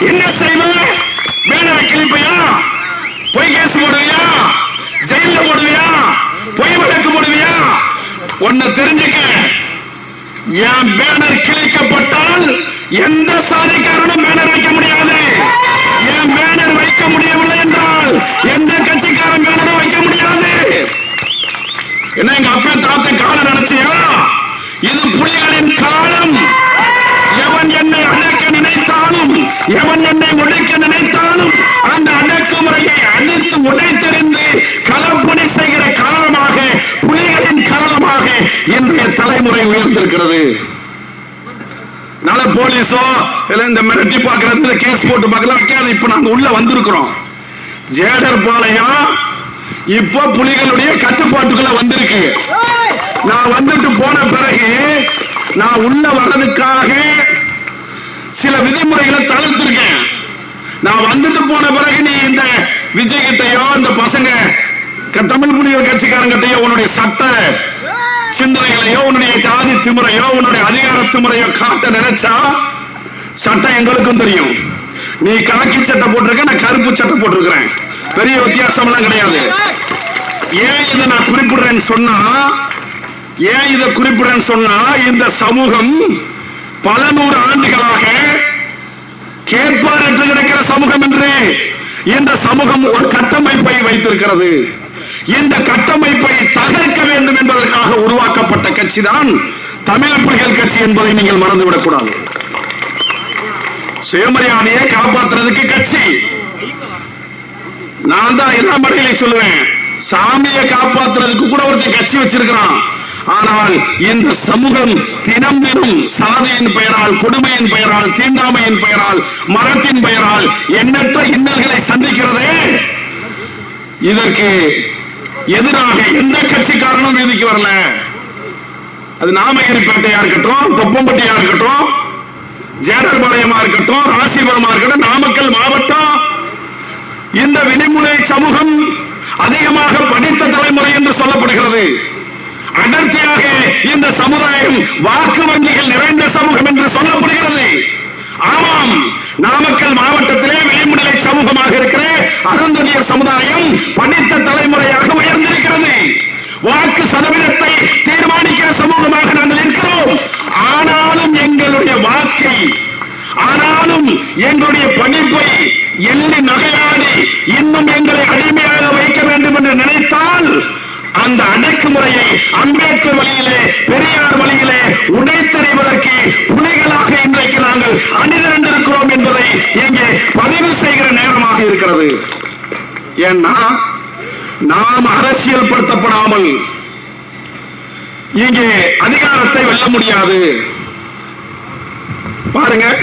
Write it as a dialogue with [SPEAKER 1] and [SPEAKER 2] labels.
[SPEAKER 1] என்ன செய்வ பேனரை கிழிப்பையா? பொய் கேஸ் போடுவியா? ஜெயில போடுவியா? பொய் வழக்கு போடுவியா? ஒன்ன தெரிஞ்சுக்க. என் பேனர் கிழிக்கப்பட்டால் எந்த சாதிக்காரனும் பேனர் வைக்க முடியாது. என் பேனர் வைக்க முடியவில்லை என்றால் எந்த கட்சிக்காரன் பேனரும் வைக்க முடியாது. என்ன எங்க அப்பா தாத்த காலம் நினைச்சியா? இது புலிகளின் தலைமுறை உயர்ந்திருக்கிறது. நல்ல போலீஸோ இல்ல இந்த மிரட்டி பாக்குறது இந்த கேஸ் போட்டு பார்க்கலாம் வைக்காது இப்ப நாங்க உள்ள வந்திருக்கிறோம். ஜேடர் பாளையம் இப்போ புலிகளுடைய கட்டுப்பாட்டுக்குள்ள வந்திருக்கு. நான் வந்துட்டு போன பிறகு நான் உள்ள வர்றதுக்காக சில விதிமுறைகளை தளர்த்திருக்கேன். நான் வந்துட்டு போன பிறகு நீ இந்த விஜய் கிட்டையோ இந்த பசங்க தமிழ் புலிகள் கட்சிக்காரங்கிட்டையோ உன்னுடைய சட்ட சிந்தனைகளையோ உன்னுடைய ஜாதி திமுறையோ உன்னுடைய அதிகார திமுறையோ காட்ட நினைச்சா சட்டம் எங்களுக்கும் தெரியும். நீ கணக்கி சட்டை போட்டிருக்க நான் கருப்பு சட்டை போட்டிருக்கிறேன். பெரிய வித்தியாசம் எல்லாம் கிடையாது. ஏன் இதை நான் குறிப்பிடுறேன்னு சொன்னா ஏன் இதை குறிப்பிடுறேன்னு சொன்னா இந்த சமூகம் பல நூறு ஆண்டுகளாக கேட்பாரற்று கிடைக்கிற சமூகம் என்று. இந்த சமூகம் ஒரு கட்டமைப்பை வைத்திருக்கிறது. இந்த கட்டமைப்பை தகர்க்க வேண்டும் என்பதற்காக உருவாக்கப்பட்ட கட்சி தான் தமிழ் புலிகள் கட்சி என்பதை நீங்கள் மறந்துவிடக் கூடாது. சுயமரியாதையை காப்பாத்துறதுக்கு கட்சி. நான் தான் எல்லா மடையிலையும் சொல்லுவேன் சாமியை காப்பாத்துறதுக்கு கூட ஒருத்தர் கட்சி வச்சிருக்கிறான். ஆனால் இந்த சமூகம் தினம் தினம் சாதியின் பெயரால் கொடுமையின் பெயரால் தீண்டாமையின் பெயரால் மரத்தின் பெயரால் எண்ணற்ற இன்னல்களை சந்திக்கிறதே. இதற்கு எதிராக எந்த கட்சிக்காரனும் வீதிக்கு வரல. அது நாமகிரிப்பேட்டையா இருக்கட்டும் தொப்பம்பட்டியா இருக்கட்டும் ஜேடர்பாளையமா இருக்கட்டும் ராசிபுரமா இருக்கட்டும் நாமக்கல் மாவட்டம். இந்த விளிமுனை சமூகம் அதிகமாக படித்த தலைமுறை என்று சொல்லப்படுகிறது. அடர்த்தியாக இந்த சமுதாயம் வாக்கு வங்கிகள் நிறைந்த சமூகம் என்று சொல்லப்படுகிறது. ஆமாம் நாமக்கல் மாவட்டத்தில் வாக்கு சதவீதத்தை தீர்மானிக்கிற சமூகமாக நாங்கள் இருக்கிறோம். ஆனாலும் எங்களுடைய வாக்கை ஆனாலும் எங்களுடைய பணிப்பை எள்ளி நகையாடி இன்னும் எங்களை அடிமையாக வைக்க வேண்டும் என்று நினைத்தால் அந்த அடக்குமுறையை அம்பேத்கர் வழியிலே பெரியார் வழியிலே உடைத்தறிவதற்கு புலிகளாக இன்றைக்கு நாங்கள் அணிதிரண்டிருக்கிறோம் என்பதை இங்கே பதிவு செய்கிற நேரமாக இருக்கிறது. ஏன்னா நாம் அரசியல் படுத்தப்படாமல் இங்கே அதிகாரத்தை வெல்ல முடியாது. பாருங்க.